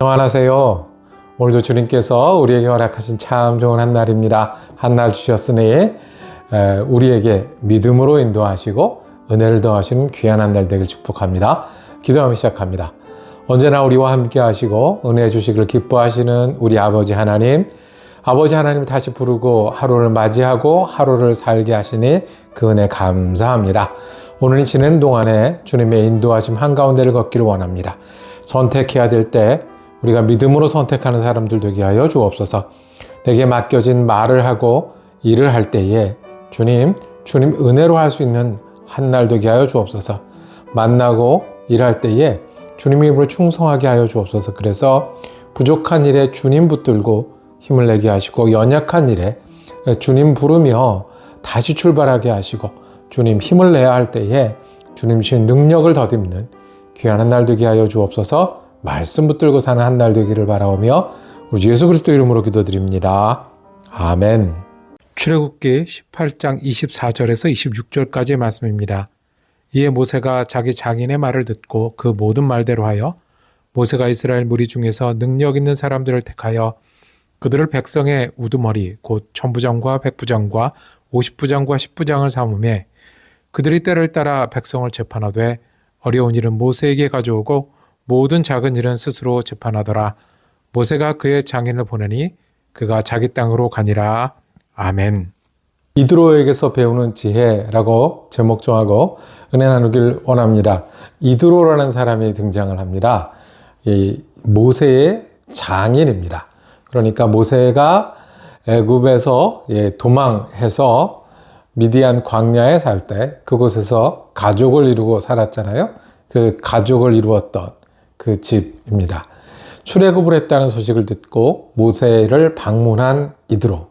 평안하세요. 오늘도 주님께서 우리에게 허락하신 참 좋은 한 날입니다. 한 날 주셨으니 에, 우리에게 믿음으로 인도하시고 은혜를 더하시는 귀한 한 날 되길 축복합니다. 기도하며 시작합니다. 언제나 우리와 함께 하시고 은혜 주시기를 기뻐하시는 우리 아버지 하나님, 아버지 하나님 다시 부르고 하루를 맞이하고 하루를 살게 하시니 그 은혜 감사합니다. 오늘 지내는 동안에 주님의 인도하심 한가운데를 걷기를 원합니다. 선택해야 될 때 우리가 믿음으로 선택하는 사람들 되게 하여 주옵소서. 내게 맡겨진 말을 하고 일을 할 때에 주님, 주님 은혜로 할 수 있는 한 날 되게 하여 주옵소서. 만나고 일할 때에 주님의 힘을 충성하게 하여 주옵소서. 그래서 부족한 일에 주님 붙들고 힘을 내게 하시고 연약한 일에 주님 부르며 다시 출발하게 하시고 주님 힘을 내야 할 때에 주님 신 능력을 더듬는 귀한 한 날 되게 하여 주옵소서 말씀 붙들고 사는 한 날 되기를 바라오며 우리 주 예수 그리스도 이름으로 기도드립니다. 아멘. 출애굽기 18장 24절에서 26절까지의 말씀입니다. 이에 모세가 자기 장인의 말을 듣고 그 모든 말대로 하여 모세가 이스라엘 무리 중에서 능력 있는 사람들을 택하여 그들을 백성의 우두머리 곧 천부장과 백부장과 오십부장과 십부장을 삼음해 그들이 때를 따라 백성을 재판하되 어려운 일은 모세에게 가져오고 모든 작은 일은 스스로 재판하더라. 모세가 그의 장인을 보내니 그가 자기 땅으로 가니라. 아멘. 이드로에게서 배우는 지혜라고 제목 정하고 은혜 나누길 원합니다. 이드로라는 사람이 등장을 합니다. 이 모세의 장인입니다. 그러니까 모세가 애굽에서 예, 도망해서 미디안 광야에 살 때 그곳에서 가족을 이루고 살았잖아요. 그 가족을 이루었던 그 집입니다. 출애굽을 했다는 소식을 듣고 모세를 방문한 이드로.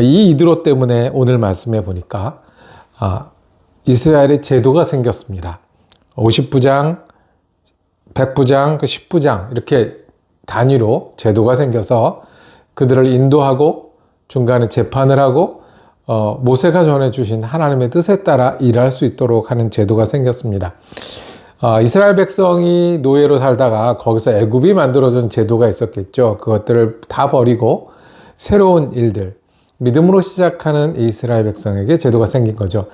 이 이드로 때문에 오늘 말씀해 보니까 아, 이스라엘의 제도가 생겼습니다. 50부장, 100부장, 그 10부장 이렇게 단위로 제도가 생겨서 그들을 인도하고 중간에 재판을 하고 어, 모세가 전해 주신 하나님의 뜻에 따라 일할 수 있도록 하는 제도가 생겼습니다. 어, 이스라엘 백성이 노예로 살다가 거기서 애굽이 만들어준 제도가 있었겠죠. 그것들을 다 버리고 새로운 일들, 믿음으로 시작하는 이스라엘 백성에게 제도가 생긴 거죠.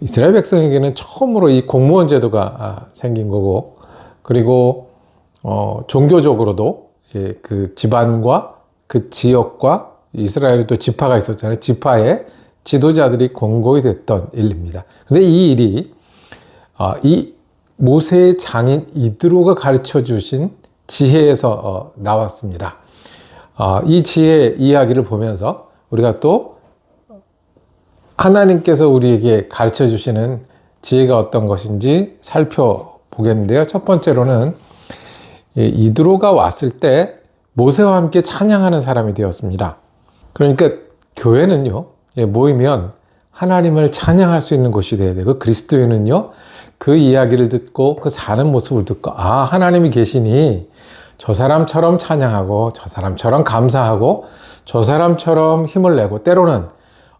이스라엘 백성에게는 처음으로 이 공무원 제도가 아, 생긴 거고, 그리고 어, 종교적으로도 예, 그 집안과 그 지역과 이스라엘이 또 지파가 있었잖아요. 지파의 지도자들이 공고히 됐던 일입니다. 근데 이 일이 어, 이 모세의 장인 이드로가 가르쳐 주신 지혜에서 어, 나왔습니다. 어, 이 지혜 이야기를 보면서 우리가 또 하나님께서 우리에게 가르쳐 주시는 지혜가 어떤 것인지 살펴보겠는데요. 첫 번째로는 이드로가 왔을 때 모세와 함께 찬양하는 사람이 되었습니다. 그러니까 교회는요, 모이면 하나님을 찬양할 수 있는 곳이 되어야 되고, 그리스도인은요, 그 이야기를 듣고 그 사는 모습을 듣고, 아, 하나님이 계시니 저 사람처럼 찬양하고, 저 사람처럼 감사하고, 저 사람처럼 힘을 내고, 때로는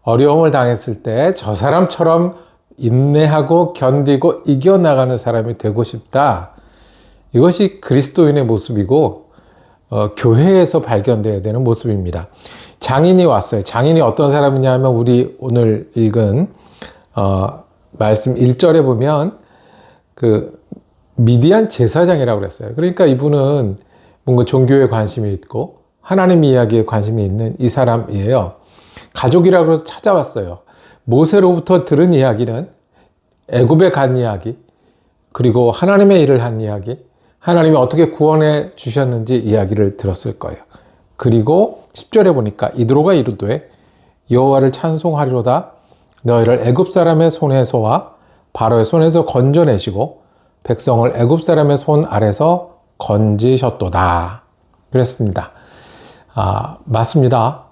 어려움을 당했을 때 저 사람처럼 인내하고 견디고 이겨나가는 사람이 되고 싶다. 이것이 그리스도인의 모습이고, 어, 교회에서 발견돼야 되는 모습입니다. 장인이 왔어요. 장인이 어떤 사람이냐 하면 우리 오늘 읽은 어, 말씀 1절에 보면 그 미디안 제사장이라고 그랬어요. 그러니까 이분은 뭔가 종교에 관심이 있고 하나님 이야기에 관심이 있는 이 사람이에요. 가족이라고 해서 찾아왔어요. 모세로부터 들은 이야기는 애굽에 간 이야기, 그리고 하나님의 일을 한 이야기, 하나님이 어떻게 구원해 주셨는지 이야기를 들었을 거예요. 그리고 10절에 보니까 이드로가 이르되 여호와를 찬송하리로다 너희를 애굽 사람의 손에서와 바로의 손에서 건져내시고 백성을 애굽 사람의 손 아래서 건지셨도다. 그랬습니다. 아, 맞습니다.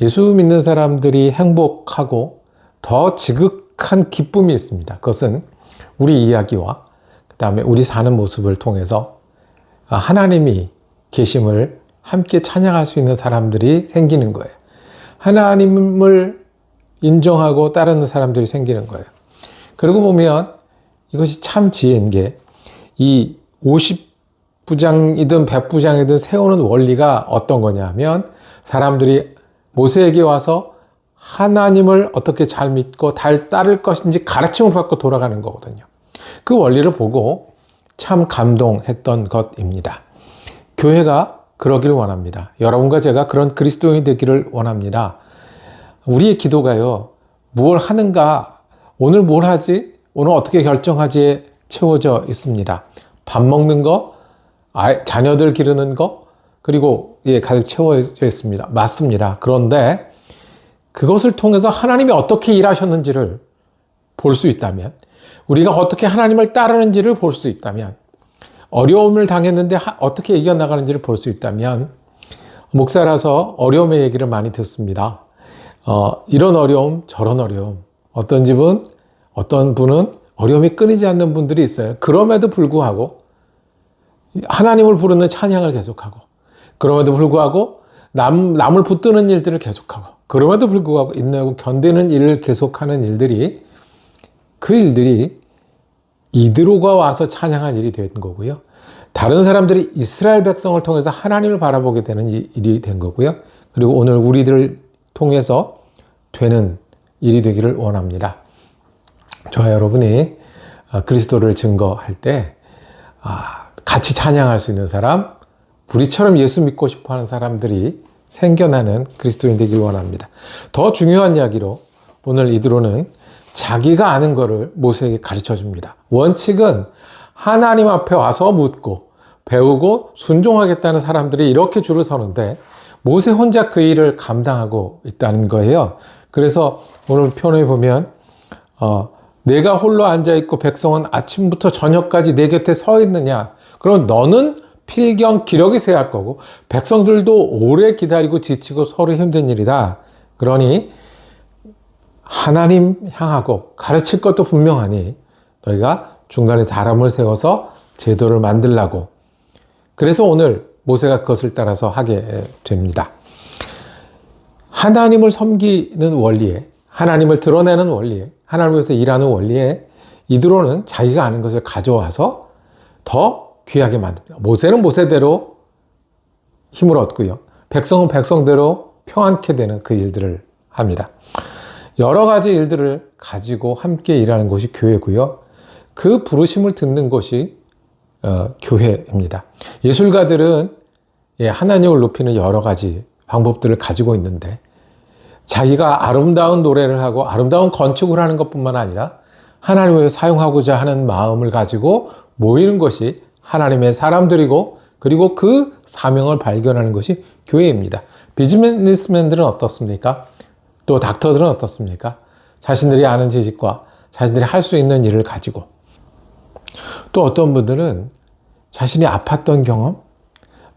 예수 믿는 사람들이 행복하고 더 지극한 기쁨이 있습니다. 그것은 우리 이야기와 그 다음에 우리 사는 모습을 통해서 하나님이 계심을 함께 찬양할 수 있는 사람들이 생기는 거예요. 하나님을 인정하고 따르는 사람들이 생기는 거예요. 그러고 보면 이것이 참 지혜인 게이 부장이든 백부장이든 세우는 원리가 어떤 거냐면 사람들이 모세에게 와서 하나님을 어떻게 잘 믿고 잘 따를 것인지 가르침을 받고 돌아가는 거거든요. 그 원리를 보고 참 감동했던 것입니다. 교회가 그러길 원합니다. 여러분과 제가 그런 그리스도인이 되기를 원합니다. 우리의 기도가요, 무엇 하는가, 오늘 뭘 하지, 오늘 어떻게 결정하지에 채워져 있습니다. 밥 먹는 거, 자녀들 기르는 거, 그리고 예, 가득 채워져 있습니다. 맞습니다. 그런데 그것을 통해서 하나님이 어떻게 일하셨는지를 볼 수 있다면, 우리가 어떻게 하나님을 따르는지를 볼 수 있다면, 어려움을 당했는데 어떻게 이겨나가는지를 볼 수 있다면, 목사라서 어려움의 얘기를 많이 듣습니다. 어, 이런 어려움, 저런 어려움. 어떤 집은, 어떤 분은 어려움이 끊이지 않는 분들이 있어요. 그럼에도 불구하고 하나님을 부르는 찬양을 계속하고, 그럼에도 불구하고 남, 남을 붙드는 일들을 계속하고, 그럼에도 불구하고 인내하고 견디는 일을 계속하는 일들이 그 일들이 이드로가 와서 찬양한 일이 된 거고요. 다른 사람들이 이스라엘 백성을 통해서 하나님을 바라보게 되는 일이 된 거고요. 그리고 오늘 우리들을 통해서 되는 일이 되기를 원합니다. 저와 여러분이 아, 그리스도를 증거할 때 아, 같이 찬양할 수 있는 사람, 우리처럼 예수 믿고 싶어 하는 사람들이 생겨나는 그리스도인 되길 원합니다. 더 중요한 이야기로 오늘 이드로는 자기가 아는 것을 모세에게 가르쳐 줍니다. 원칙은 하나님 앞에 와서 묻고 배우고 순종하겠다는 사람들이 이렇게 줄을 서는데 모세 혼자 그 일을 감당하고 있다는 거예요. 그래서 오늘 표현에 보면 어, 내가 홀로 앉아 있고 백성은 아침부터 저녁까지 내 곁에 서 있느냐? 그럼 너는 필경 기력이 세야 할 거고 백성들도 오래 기다리고 지치고 서로 힘든 일이다. 그러니 하나님 향하고 가르칠 것도 분명하니 너희가 중간에 사람을 세워서 제도를 만들라고. 그래서 오늘 모세가 그것을 따라서 하게 됩니다. 하나님을 섬기는 원리에, 하나님을 드러내는 원리에, 하나님을 위해서 일하는 원리에 이드로는 자기가 아는 것을 가져와서 더 귀하게 만듭니다. 모세는 모세대로 힘을 얻고요. 백성은 백성대로 평안케 되는 그 일들을 합니다. 여러 가지 일들을 가지고 함께 일하는 곳이 교회고요. 그 부르심을 듣는 곳이 어, 교회입니다. 예술가들은 예, 하나님을 높이는 여러 가지 방법들을 가지고 있는데 자기가 아름다운 노래를 하고 아름다운 건축을 하는 것뿐만 아니라 하나님을 사용하고자 하는 마음을 가지고 모이는 것이 하나님의 사람들이고 그리고 그 사명을 발견하는 것이 교회입니다. 비즈니스맨들은 어떻습니까? 또 닥터들은 어떻습니까? 자신들이 아는 지식과 자신들이 할 수 있는 일을 가지고 또 어떤 분들은 자신이 아팠던 경험,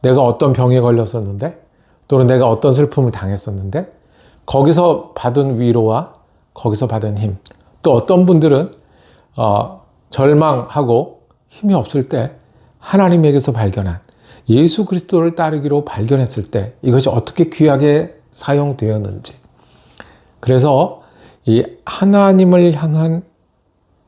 내가 어떤 병에 걸렸었는데 또는 내가 어떤 슬픔을 당했었는데 거기서 받은 위로와 거기서 받은 힘. 또 어떤 분들은 어, 절망하고 힘이 없을 때 하나님에게서 발견한 예수 그리스도를 따르기로 발견했을 때 이것이 어떻게 귀하게 사용되었는지. 그래서 이 하나님을 향한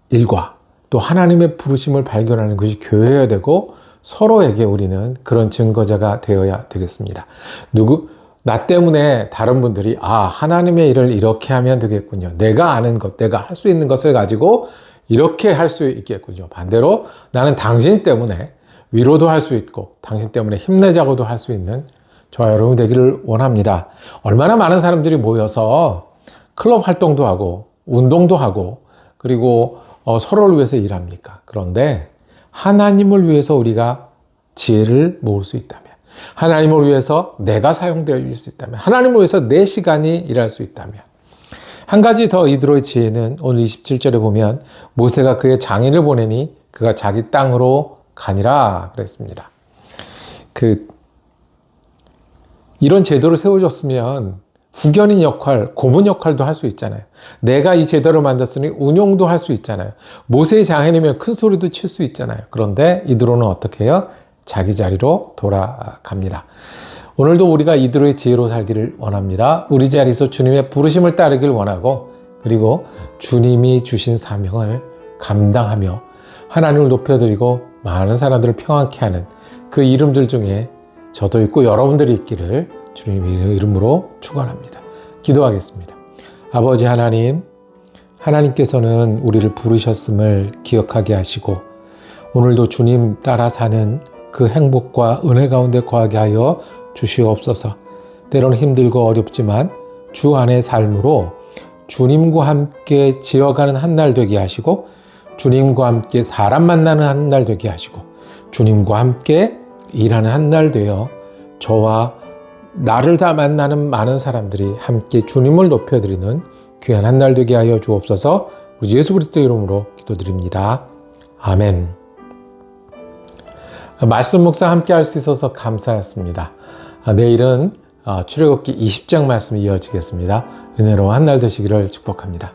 일과 또 하나님의 부르심을 발견하는 것이 교회여야 되고 서로에게 우리는 그런 증거자가 되어야 되겠습니다. 누구, 나 때문에 다른 분들이 아, 하나님의 일을 이렇게 하면 되겠군요. 내가 아는 것, 내가 할 수 있는 것을 가지고 이렇게 할 수 있겠군요. 반대로 나는 당신 때문에 위로도 할 수 있고 당신 때문에 힘내자고도 할 수 있는 저와 여러분 되기를 원합니다. 얼마나 많은 사람들이 모여서 클럽 활동도 하고 운동도 하고 그리고 어, 서로를 위해서 일합니까? 그런데 하나님을 위해서 우리가 지혜를 모을 수 있다면 하나님을 위해서 내가 사용되어 수 있다면 하나님을 위해서 내 시간이 일할 수 있다면 한 가지 더 이드로의 지혜는 오늘 27절에 보면 모세가 그의 장인을 보내니 그가 자기 땅으로 가니라 그랬습니다. 그 이런 제도를 세워줬으면 후견인 역할, 고문 역할도 할 수 있잖아요. 내가 이 제도를 만들었으니 운용도 할 수 있잖아요. 모세의 장인이면 큰 소리도 칠 수 있잖아요. 그런데 이드로는 어떻게 해요? 자기 자리로 돌아갑니다. 오늘도 우리가 이드로의 지혜로 살기를 원합니다. 우리 자리에서 주님의 부르심을 따르길 원하고 그리고 주님이 주신 사명을 감당하며 하나님을 높여드리고 많은 사람들을 평안케 하는 그 이름들 중에 저도 있고 여러분들이 있기를 주님의 이름으로 축원합니다. 기도하겠습니다. 아버지 하나님, 하나님께서는 우리를 부르셨음을 기억하게 하시고 오늘도 주님 따라 사는 그 행복과 은혜 가운데 거하게 하여 주시옵소서. 때로는 힘들고 어렵지만 주 안의 삶으로 주님과 함께 지어가는 한 날 되게 하시고 주님과 함께 사람 만나는 한 날 되게 하시고 주님과 함께 일하는 한 날 되어 저와 나를 다 만나는 많은 사람들이 함께 주님을 높여드리는 귀한 한 날 되게 하여 주옵소서 우리 예수 그리스도 이름으로 기도드립니다. 아멘. 말씀 묵상 함께 할 수 있어서 감사했습니다. 아, 내일은 아, 출애굽기 20장 말씀이 이어지겠습니다. 은혜로운 한날 되시기를 축복합니다.